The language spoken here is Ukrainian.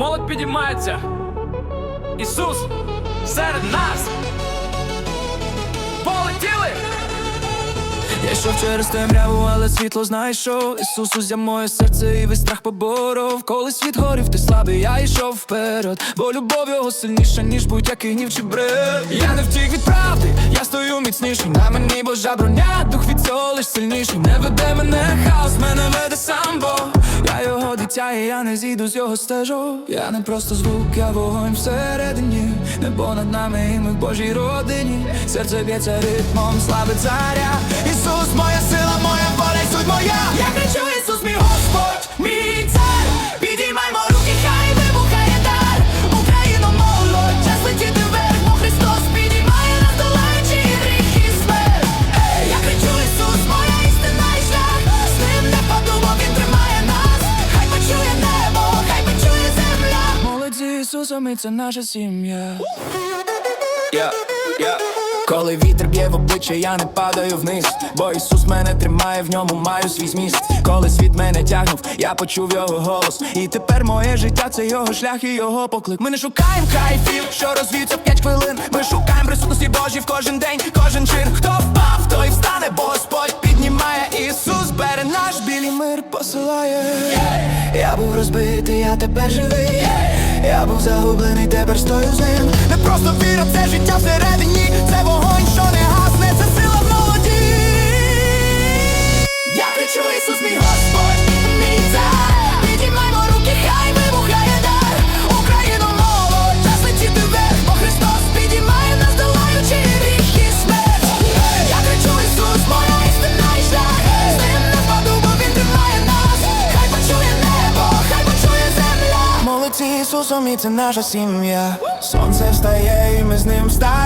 молодь підіймається. Ісус серед нас. Полетіли! Я йшов через темряву, але світло знайшов. Ісус узяв моє серце і весь страх поборов. Коли світ горів, ти слабий, я йшов вперед. Бо любов його сильніша, ніж будь-який гнів чи бред. Я не втік від правди, я стою міцніший. На мені Божа броня, дух від цього лиш сильніший. Не веде мене хаос, мене веде сам Бог Я і я не зійду з його стежок. Я не просто звук, я вогонь всередині. Небо над нами, і ми в Божій родині. Серце б'ється ритмом слави царя. Ісус, моя сила, моя воля, суть моя. Я кричу, Ісусом, і це наша сім'я Yeah, yeah. Коли вітер б'є в обличчя, я не падаю вниз, бо Ісус мене тримає, в ньому маю свій зміст. Коли світ мене тягнув, я почув його голос. І тепер моє життя це його шлях і його поклик. Ми не шукаємо кайфів, що розвіються в п'ять хвилин. Ми шукаємо присутності Божі в кожен день, кожен чин. Хто впав, той встане, бо Господь піднімає. Ісус бере наш білий мир, посилає. Я був розбитий, я тепер живий. Я був загублений, тепер стою з ним. Не просто віра, це життя всередині, це вогонь, що не гасне, Ісусом, і це наша сім'я. Сонце встає, і ми з ним встаєм